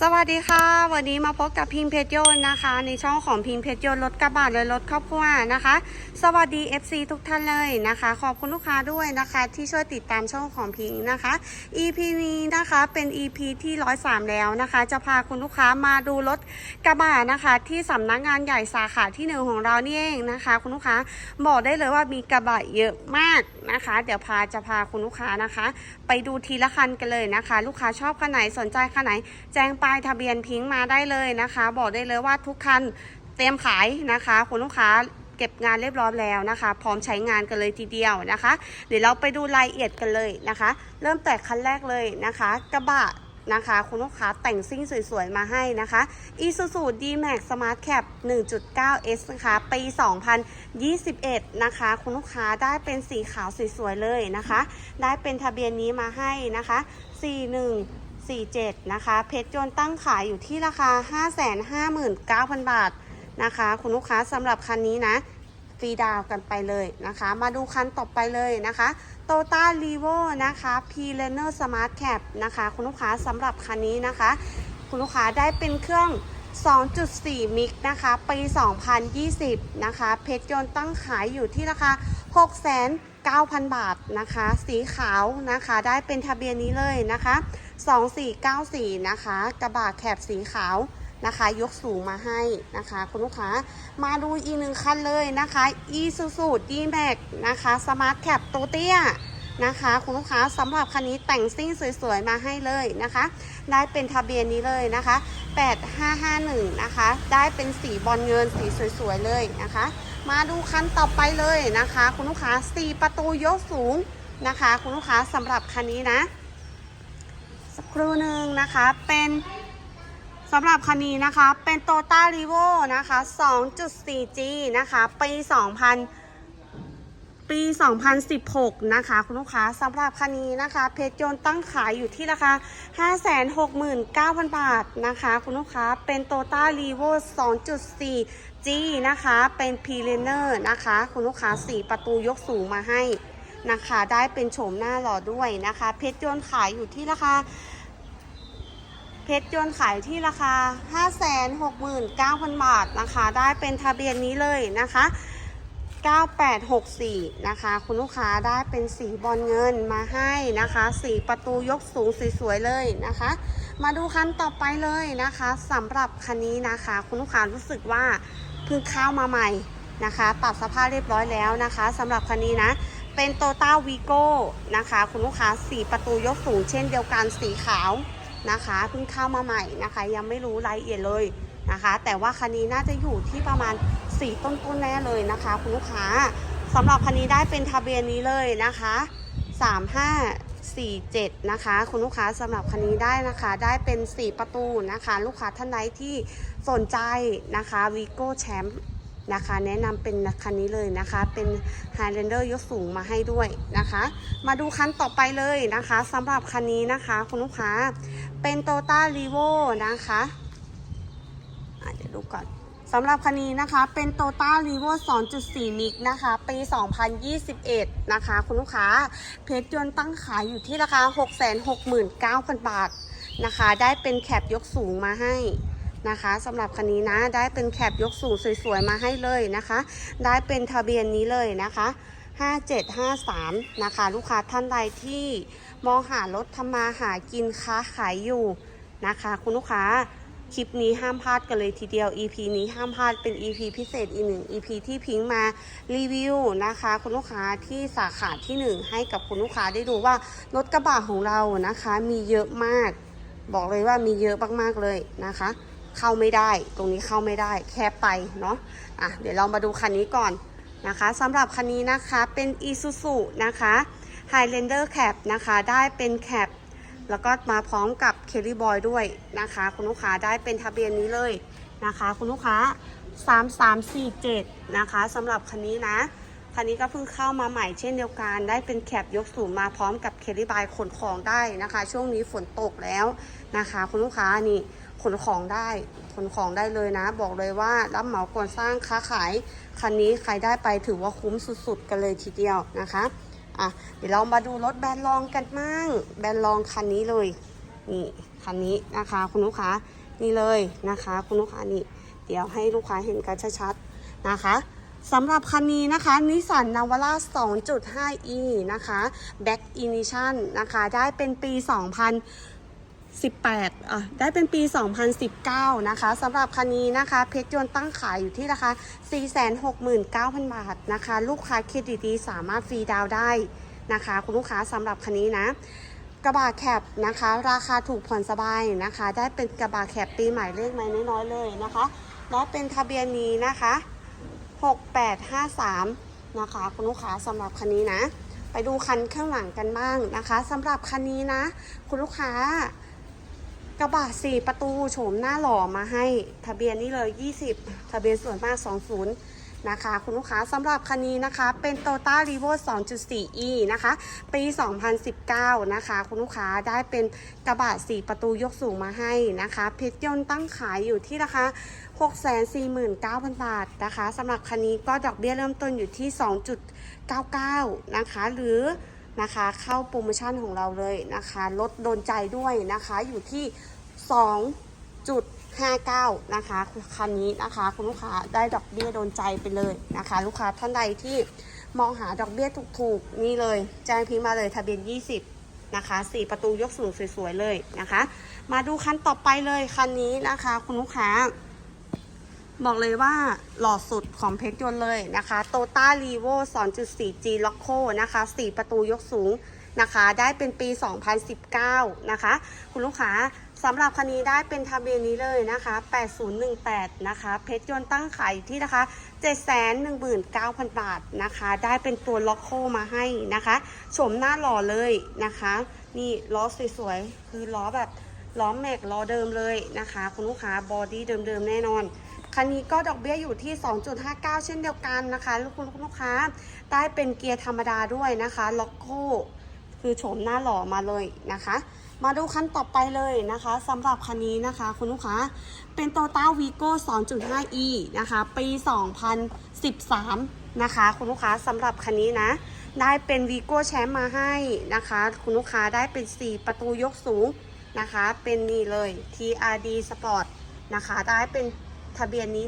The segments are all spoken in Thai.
สวัสดีค่ะ วันนี้มาพบกับพิมเพชรโยนนะคะ ในช่องของพิมเพชรโยนรถกระบะและรถครอบครัวนะคะ สวัสดี FC ทุกท่านเลยนะคะ ขอบคุณลูกค้าด้วยนะคะ ที่ช่วยติดตามช่องของพิงนะคะ EP นี้นะคะเป็น EP ที่103แล้วนะคะ จะพาคุณลูกค้ามาดูรถกระบะนะคะ ที่สำนักงานใหญ่สาขาที่หนึ่งของเรานี่เองนะคะ คุณลูกค้าบอกได้เลยว่ามีกระบะเยอะมาก นะคะ เดี๋ยวพาจะพาคุณลูกค้านะคะ ไปดูทีละคันกันเลยนะคะ ลูกค้าชอบคันไหนสนใจคันไหน แจ้งป้ายทะเบียนพิงมาได้เลยนะคะ บอกได้เลยว่าทุกคันเตรียมขายนะคะ คุณลูกค้าเก็บงานเรียบร้อยแล้วนะคะ พร้อมใช้งานกันเลยทีเดียวนะคะ เดี๋ยวเราไปดูรายละเอียดกันเลยนะคะ เริ่มแต่คันแรกเลยนะคะ กระบะ นะคะ คุณลูกค้าแต่งซิ่งสวยๆ มาให้นะคะ Isuzu D-Max Smart Cap 1.9S นะคะปี 2021 นะคะ คุณลูกค้าได้เป็นสีขาวสวยๆ เลยนะคะ ได้เป็นทะเบียนนี้มาให้นะคะ 41 47 นะคะ เพชรยนต์ตั้งขายอยู่ที่ราคา 559,000 บาทนะคะ คุณลูกค้าสำหรับคันนี้นะฟรีดาวกันไปเลยนะคะ มาดูคันต่อไปเลยนะคะ โตต้ารีโวนะคะ p l e n e r Smart Cap นะคะ คุณลูกค้าสำหรับคันนี้นะคะ คุณลูกค้าได้เป็นเครื่อง 2.4 มิกนะคะ ปี 2020 นะคะ เพชรยนต์ตั้งขายอยู่ที่ราคา 6,900 บาทนะคะ สีขาวนะคะ ได้เป็นทะเบียนนี้เลยนะคะ 2494 นะคะ กระบะแคบสีขาว นะคะ ยกสูงมาให้นะคะคุณลูกค้ามาดูอีกหนึ่งคันเลยนะคะ Isuzu D-Max นะคะ Smart Cap ตัวเตี้ยนะคะคุณลูกค้าสำหรับคันนี้แต่งซิ่งสวยๆ มาให้เลยนะคะ ได้เป็นทะเบียนนี้เลยนะคะ 8551 นะคะ ได้เป็นสีบอลเงินสีสวยๆ เลยนะคะ มาดูคันต่อไปเลยนะคะ คุณลูกค้า 4 ประตูยกสูงนะคะ คุณลูกค้าสำหรับคันนี้นะ สักครู่หนึ่งนะคะเป็น สำหรับคันนี้นะคะเป็น t o ต้ารีโวนะคะ 2.4G นะคะ ปี 2000 ปี 2016 นะคะ คุณลูกค้าสำหรับคันนี้นะคะ เพชรยนต์ตั้งขายอยู่ที่ราคา 569,000 บาทนะคะ คุณลูกค้าเป็น t o ต้ารีโว 2.4G นะคะ เป็น p r e n e r นะคะ คุณลูกค้า 4 ประตูยกสูงมาให้นะคะ ได้เป็นโฉมหน้าหล่อด้วยนะคะ เพชรยนต์ขายอยู่ที่ราคา เพชรยนต์ขายที่ราคา 569,000 บาทนะคะ ได้เป็นทะเบียนนี้เลยนะคะ 9864 นะคะ คุณลูกค้าได้เป็นสีบอลเงินมาให้นะคะ สีประตูยกสูงสวยๆเลยนะคะ มาดูคันต่อไปเลยนะคะสำหรับคันนี้นะคะ คุณลูกค้ารู้สึกว่าเพิ่งเข้ามาใหม่นะคะปรับสภาพเรียบร้อยแล้วนะคะสำหรับคันนี้นะเป็นโตต้าวีโก้นะคะ คุณลูกค้าสีประตูยกสูงเช่นเดียวกันสีขาว นะคะเพิ่งเข้ามาใหม่นะคะ ยังไม่รู้รายละเอียดเลยนะคะ แต่ว่าคันนี้น่าจะอยู่ที่ประมาณสีต้นแน่เลยนะคะคุณลูกค้าสำหรับคันนี้ได้เป็นทะเบียนนี้เลยนะคะ 3547 นะคะ คุณลูกค้าสำหรับคันนี้ได้นะคะ ได้เป็น 4 ประตูนะคะ ลูกค้าท่านใดที่สนใจนะคะวีโก้แชมป์ นะคะ แนะนำเป็นคันนี้เลยนะคะ เป็น Highlander ยกสูงมาให้ด้วยนะคะ มาดูคันต่อไปเลยนะคะสำหรับคันนี้นะคะคุณลูกค้าเป็น t o ต้า r ีโวนะคะอะเดี๋ยวดูก่อนสำหรับคันนี้นะคะเป็น t o ต้า r ีโว2.4 มิกนะคะ ปี 2021 นะคะ คุณลูกค้าเพชรยนต์ตั้งขายอยู่ที่ราคา 669,000 บาทนะคะ ได้เป็นแคปยกสูงมาให้ นะคะสำหรับคันนี้นะได้เป็นแคปยกสูงสวยๆมาให้เลยนะคะ ได้เป็นทะเบียนนี้เลยนะคะ 5753 นะคะ ลูกค้าท่านใดที่มองหารถทำมาหากินค้าขายอยู่นะคะ คุณลูกค้าคลิปนี้ห้ามพลาดกันเลยทีเดียว EP นี้ห้ามพลาดเป็น EP พิเศษอีกหนึ่ง EP ที่พิงมารีวิวนะคะ คุณลูกค้าที่สาขาที่ 1 ให้กับคุณลูกค้าได้ดูว่ารถกระบะของเรานะคะ มีเยอะมาก บอกเลยว่ามีเยอะมากๆเลยนะคะ เข้าไม่ได้ ตรงนี้เข้าไม่ได้ แคบไปเนาะอะเดี๋ยวเรามาดูคันนี้ก่อนนะคะสำหรับคันนี้นะคะเป็น Isuzu นะคะ Highlander Cap นะคะได้เป็นแคปแล้วก็มาพร้อมกับ Kelly Boy ด้วยนะคะ คุณลูกค้าได้เป็นทะเบียนนี้เลยนะคะ คุณลูกค้า 3347 นะคะสำหรับคันนี้นะ คันนี้ก็เพิ่งเข้ามาใหม่เช่นเดียวกัน ได้เป็นแคปยกสูงมาพร้อมกับเคลิบายขนของได้นะคะ ช่วงนี้ฝนตกแล้วนะคะ คุณลูกค้านี่ ขนของได้ ขนของได้เลยนะ บอกเลยว่ารับเหมาก่อสร้างค้าขายคันนี้ใครได้ไปถือว่าคุ้มสุดๆ กันเลยทีเดียวนะคะอะเดี๋ยวเรามาดูรถแบรนด์รองกันมั่งแบรนด์รองคันนี้เลยนี่คันนี้นะคะคุณลูกค้านี่เลยนะคะ คุณลูกค้านี่ เดี๋ยวให้ลูกค้าเห็นกันชัดๆนะคะสำหรับคันนี้นะคะนิสสันนาวาร่า 2.5e นะคะ Back Ignition นะคะ ได้เป็นปี 2000 18อะได้เป็นปี 2019 นะคะสำหรับคันนี้นะคะเพชรยนต์ตั้งขายอยู่ที่ราคา 469,000 บาทนะคะ ลูกค้าเครดิตดีสามารถฟรีดาวได้นะคะ คุณลูกค้าสำหรับคันนี้นะ กระบะแคปนะคะ ราคาถูกผ่อนสบายนะคะ ได้เป็นกระบะแคปปีใหม่เลขไม่น้อยๆเลยนะคะแล้วเป็นทะเบียนนี้นะคะ 6853 นะคะ คุณลูกค้าสำหรับคันนี้นะ ไปดูคันข้างหลังกันบ้างนะคะสำหรับคันนี้นะ คุณลูกค้า กระบะสี่ประตูโฉมหน้าหล่อมาให้ทะเบียนนี้เลย 20 ทะเบียนส่วนมาก 20 นะคะ คุณลูกค้าสำหรับคันนี้นะคะ เป็น t o y o t a r e v o 2.4e นะคะ ปี 2019 นะคะ คุณลูกค้าได้เป็นกระบะ4ประตูยกสูงมาให้นะคะเพชรยนต์ตั้งขายอยู่ที่ราคา649,000 บาทนะคะสำหรับคันนี้ก็ดอกเบี้ยเริ่มต้นอยู่ที่ 2.99 นะคะ หรือ นะคะ เข้าโปรโมชั่นของเราเลยนะคะลดโดนใจด้วยนะคะอยู่ที่2.59นะคะคันนี้นะคะคุณลูกค้าได้ดอกเบี้ยโดนใจไปเลยนะคะ ลูกค้าท่านใดที่มองหาดอกเบี้ยถูกๆนี่เลย แจ้งพิมพ์มาเลยทะเบียน 20 นะคะ 4 ประตูยกสูงสวยๆเลยนะคะ มาดูคันต่อไปเลยคันนี้นะคะ คุณลูกค้า บอกเลยว่าหล่อสุดของเพชรยนต์เลยนะคะโตต้ารีโว 2.4G l o c o นะคะ 4 ประตูยกสูงนะคะ ได้เป็นปี 2019 นะคะ คุณลูกค้าสำหรับคันนี้ได้เป็นทะเบียนนี้เลยนะคะ 8018 นะคะ เพชรยนต์ตั้งขายอยู่ที่นะคะ 719,000 บาทนะคะ ได้เป็นตัวล็อกโคมาให้นะคะโฉมหน้าหล่อเลยนะคะ นี่ล้อสวยๆ คือล้อแบบล้อแม็กล้อเดิมเลยนะคะ คุณลูกค้าบอดี้เดิมๆ แน่นอน คันนี้ก็ดอกเบี้ยอยู่ที่ 2.59 เช่นเดียวกันนะคะลูกคุณลูกค้าได้เป็นเกียร์ธรรมดาด้วยนะคะ ล็อกโก้คือโฉมหน้าหล่อมาเลยนะคะ มาดูคันต่อไปเลยนะคะสำหรับคันนี้นะคะ คุณลูกค้า เป็น t o y o t a Vigo 2.5e นะคะ ปี 2013 นะคะ คุณลูกค้าสำหรับคันนี้นะได้เป็น Vigo แชมป์มาให้นะคะ คุณลูกค้าได้เป็น 4 ประตูยกสูงนะคะ เป็นนี่เลย TRD Sport นะคะ ได้เป็น ทะเบียนนี้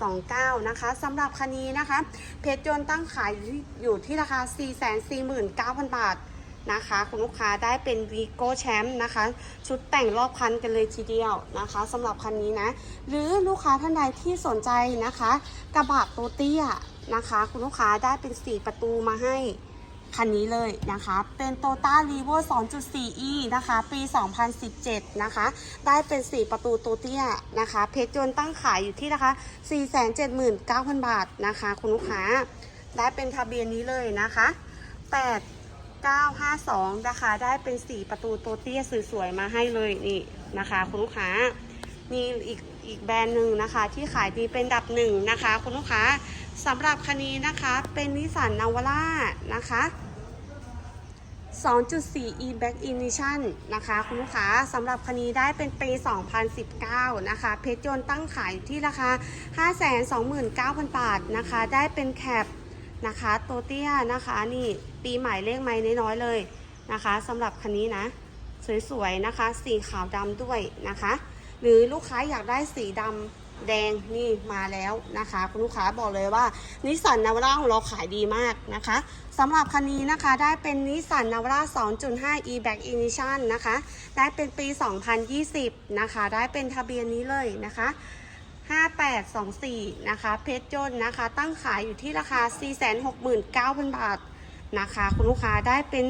1829 นะคะสำหรับคันนี้นะคะ เพชรยนต์ตั้งขายอยู่ที่อยู่ที่ราคา 449,000 บาทนะคะ คุณลูกค้าได้เป็นวีโก้แชมป์นะคะ ชุดแต่งรอบคันกันเลยทีเดียวนะคะสำหรับคันนี้นะ หรือลูกค้าท่านใดที่สนใจนะคะ กระบะโตเตี้ยนะคะ คุณลูกค้าได้เป็น 4 ประตูมาให้ คันนี้เลยนะคะ เป็น t o t a r e v o 2.4e นะคะ ปี 2017 นะคะ ได้เป็น 4 ประตูโตเตี้ยนะคะ เพชรยนต์ตั้งขายอยู่ที่นะคะ 479,000 บาทนะคะ คุณลูกค้า ได้เป็นทะเบียนนี้เลยนะคะ 8952 นะคะ ได้เป็น 4 ประตูโตเตี้ยสวยๆ มาให้เลยนี่นะคะ คุณลูกค้ามีอีกอีกแบรนด์หนึ่งนะคะ ที่ขายดีเป็นอันดับหนึ่งนะคะ คุณลูกค้าสำหรับคันนี้นะคะเป็นนิสสันนาวาร่านะคะ 2.4 e back ignition นะคะ คุณลูกค้าสำหรับคันนี้ได้เป็นปี 2019 นะคะ เพชรยนต์ตั้งขายอยู่ที่ราคา 529,000 บาทนะคะ ได้เป็นแคปนะคะโตเตี้ยนะคะนี่ปีใหม่เลขไม้น้อยๆเลยนะคะสำหรับคันนี้นะ สวยๆนะคะ สีขาวดำด้วยนะคะ หรือลูกค้าอยากได้สีดำ แดงนี่มาแล้วนะคะ คุณลูกค้าบอกเลยว่านิสสันนาวร่าของเราขายดีมากนะคะสำหรับคันนี้นะคะได้เป็นนิสสันนาวาร่า2.5 e back ignition นะคะ ได้เป็นปี 2020 นะคะ ได้เป็นทะเบียนนี้เลยนะคะ5824 นะคะ เพชรยนต์นะคะ ตั้งขายอยู่ที่ราคา 469,000 บาทนะคะ คุณลูกค้าได้เป็น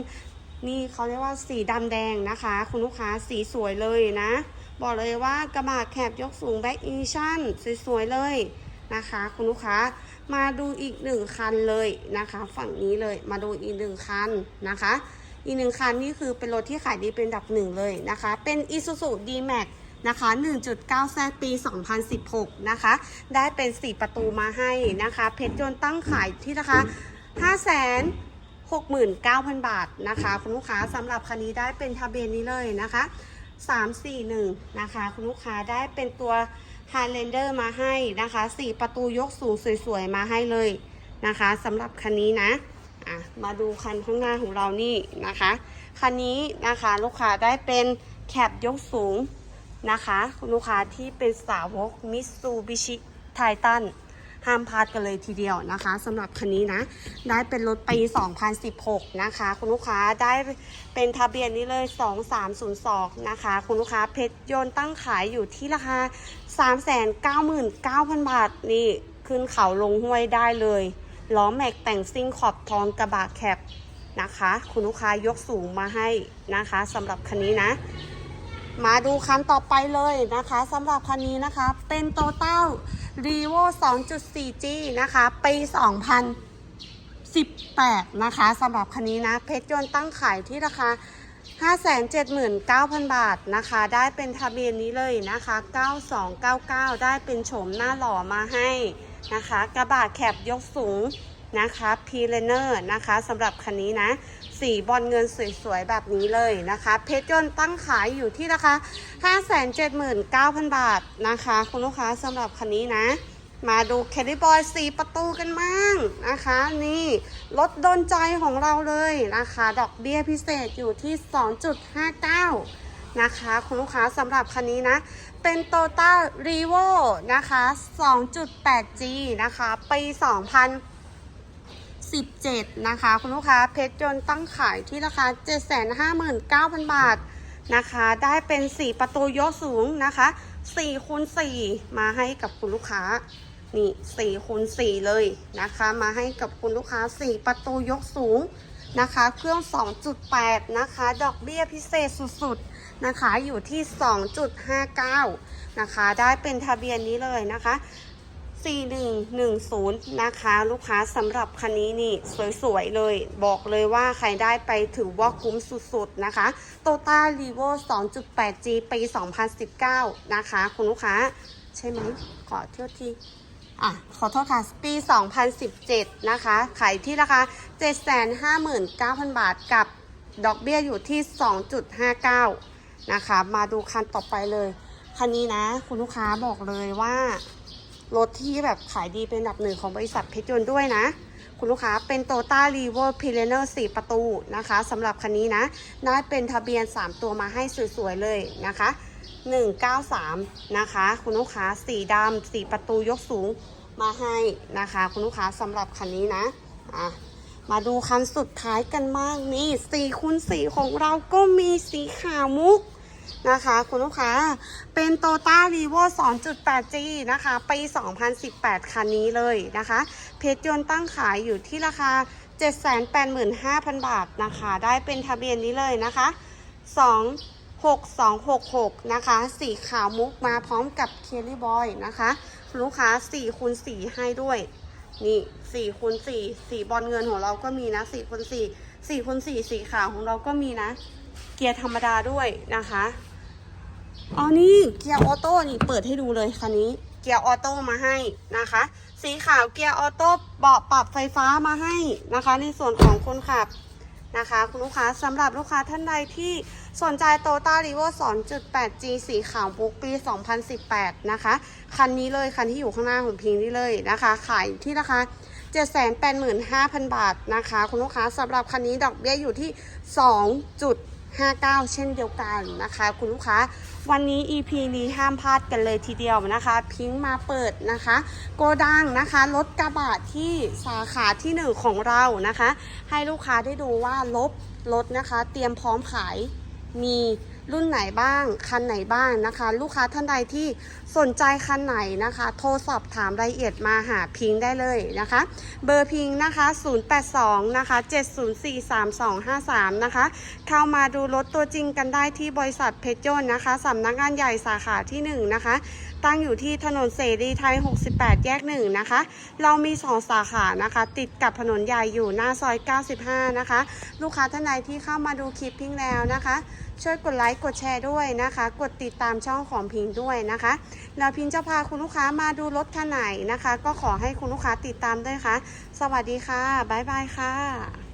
นี่เขาเรียกว่าสีดำแดงนะคะ คุณลูกค้าสีสวยเลยนะ บอกเลยว่ากระบะแคบยกสูงแบ็กอินิชั่นสวยๆเลยนะคะ คุณลูกค้ามาดูอีกหนึ่งคันเลยนะคะ ฝั่งนี้เลยมาดูอีกหนึ่งคันนะคะ อีกหนึ่งคันนี่คือเป็นรถที่ขายดีเป็นดับหนึ่งเลยนะคะ เป็น Isuzu D-Max นะคะ 1.9แซปี 2016 นะคะ ได้เป็น 4 ประตูมาให้นะคะ เพชรยนต์ตั้งขายที่ราคา5 6 9 0 0 0 บาทนะคะ คุณลูกค้าสำหรับคันนี้ได้เป็นทะเบียนนี้เลยนะคะ 341 นะคะ คุณลูกค้าได้เป็นตัว Highlander มาให้นะคะ 4 ประตูยกสูงสวยๆ มาให้เลยนะคะสำหรับคันนี้นะะมาดูคันข้างหน้าของเรานี่นะคะ คันนี้นะคะลูกค้าได้เป็นแคปยกสูงนะคะ คุณลูกค้าที่เป็นสาวกมิตซูบิชิไททัน ห้ามพลาดกันเลยทีเดียวนะคะสำหรับคันนี้นะ ได้เป็นรถปี 2016 นะคะ คุณลูกค้าได้เป็นทะเบียนนี้เลย 2302 นะคะ คุณลูกค้าเพชรยนต์ตั้งขายอยู่ที่ราคา 399,000 บาท นี่ขึ้นเขาลงห้วยได้เลยล้อแม็กแต่งซิ่งขอบทองกระบะแคปนะคะ คุณลูกค้ายกสูงมาให้นะคะสำหรับคันนี้นะ มาดูคันต่อไปเลยนะคะสำหรับคันนี้นะคะเป็นโตต้ารีโว 2.4G นะคะ ปี 2018 นะคะสำหรับคันนี้นะเพชรยนต์ตั้งขายที่ราคา 579,000 บาทนะคะ ได้เป็นทะเบียนนี้เลยนะคะ 9299 ได้เป็นโฉมหน้าหล่อมาให้นะคะ กระบะแคบยกสูงนะคะพีเลเนอร์นะคะสำหรับคันนี้นะ สีบอลเงินสวยๆ แบบนี้เลยนะคะ เพชรยนต์ตั้งขายอยู่ที่ราคา 579,000 บาทนะคะ คุณลูกค้าสำหรับคันนี้นะ มาดูแคดดี้บอยสีประตูกันบ้างนะคะ นี่รถโดนใจของเราเลยนะคะ ดอกเบี้ยพิเศษอยู่ที่ 2.59 นะคะ คุณลูกค้าสำหรับคันนี้นะ เป็น t o ต้ารีโวนะคะ 2.8G นะคะ ปี 17 นะคะ คุณลูกค้าเพชรยนต์ตั้งขายที่ราคา 759,000 บาทนะคะ ได้เป็น 4 ประตูยกสูงนะคะ4คูณ4มาให้กับคุณลูกค้า นี่4คูณ4เลยนะคะ มาให้กับคุณลูกค้า 4 ประตูยกสูงนะคะ เครื่อง 2.8 นะคะ ดอกเบี้ยพิเศษสุดๆนะคะ อยู่ที่ 2.59 นะคะ ได้เป็นทะเบียนนี้เลยนะคะ 4110 นะคะ ลูกค้าสำหรับคันนี้นี่สวยๆเลย บอกเลยว่าใครได้ไปถือว่าคุ้มสุดๆนะคะ t o ต้า r ีโว 2.8G ปี 2019 นะคะ คุณลูกค้า ใช่ไหมขอเที่ยวทีอะ ขอโทษค่ะ ปี 2017 นะคะ ขายที่ราคา 759,000 บาทกับดอกเบี้ยอยู่ที่ 2.59 นะคะ มาดูคันต่อไปเลย คันนี้นะ คุณลูกค้าบอกเลยว่า รถที่แบบขายดีเป็นอันดับหนึ่งของบริษัทเพชรยนต์ด้วยนะ คุณลูกค้าเป็น t o ต้า r ีโว p ีเลเนอร์4ประตูนะคะสำหรับคันนี้นะได้เป็นทะเบียน 3 ตัวมาให้สวยๆเลยนะคะ 193 นะคะ คุณลูกค้าสีดำสีประตูยกสูงมาให้นะคะ คุณลูกค้าสำหรับคันนี้นะอะมาดูคันสุดท้ายกันมากนี่4คูณ4ของเราก็มีสีขาวมุก นะคะ คุณลูกค้าเป็น t o ต้า r ีโว 2.8G นะคะปี 2018 คันนี้เลยนะคะ เพชรยนต์ตั้งขายอยู่ที่ราคา 785,000 บาทนะคะ ได้เป็นทะเบียนนี้เลยนะคะ 26266 นะคะ สีขาวมุกมาพร้อมกับเคลลี่บอยนะคะคุณลูกค้า4คูณ4ให้ด้วย นี่4คูณ4สีบอลเงินของเราก็มีนะ4คูณ4 4คูณ4สีขาวของเราก็มีนะ เกียร์ธรรมดาด้วยนะคะอ๋อนี่เกียร์ออโต้นี่เปิดให้ดูเลยคันนี้ เกียร์ออโต้มาให้นะคะ สีขาวเกียร์ออโต้เบาะปรับไฟฟ้ามาให้นะคะ ในส่วนของคนขับนะคะ คุณลูกค้าสำหรับลูกค้าท่านใดที่สนใจโตต้ารีโว 2.8G สีขาวบุ๊กปี 2018 นะคะ คันนี้เลย คันที่อยู่ข้างหน้าของพิงนี่เลยนะคะ ขายที่ราคา785,000 บาทนะคะ คุณลูกค้าสำหรับคันนี้ดอกเบี้ยอยู่ที่ 59 เช่นเดียวกันนะคะ คุณลูกค้า วันนี้ EP นี้ห้ามพลาดกันเลยทีเดียวนะคะ พิงมาเปิดนะคะ โกดังนะคะรถกระบะที่สาขาที่หนึ่งของเรานะคะ ให้ลูกค้าได้ดูว่าลบรถนะคะ เตรียมพร้อมขายมี รุ่นไหนบ้าง คันไหนบ้างนะคะ ลูกค้าท่านใดที่สนใจคันไหนนะคะ โทรสอบถามรายละเอียดมาหาพิงค์ได้เลยนะคะ เบอร์พิงค์นะคะ 082 นะคะ 7043253 นะคะ เข้ามาดูรถตัวจริงกันได้ที่บริษัทเพชรยนต์นะคะ สำนักงานใหญ่สาขาที่ 1 นะคะ ตั้งอยู่ที่ถนนเสรีไทย 68 แยก 1 นะคะ เรามี 2 สาขานะคะ ติดกับถนนใหญ่อยู่หน้าซอย 95 นะคะ ลูกค้าท่านใดที่เข้ามาดูคลิปพิงค์แล้วนะคะ ช่วยกดไลค์กดแชร์ด้วยนะคะ กดติดตามช่องของพิงค์ด้วยนะคะแล้วพิงค์จะพาคุณลูกค้ามาดูรถคันไหนนะคะ ก็ขอให้คุณลูกค้าติดตามด้วยค่ะ สวัสดีค่ะบ๊ายบายค่ะ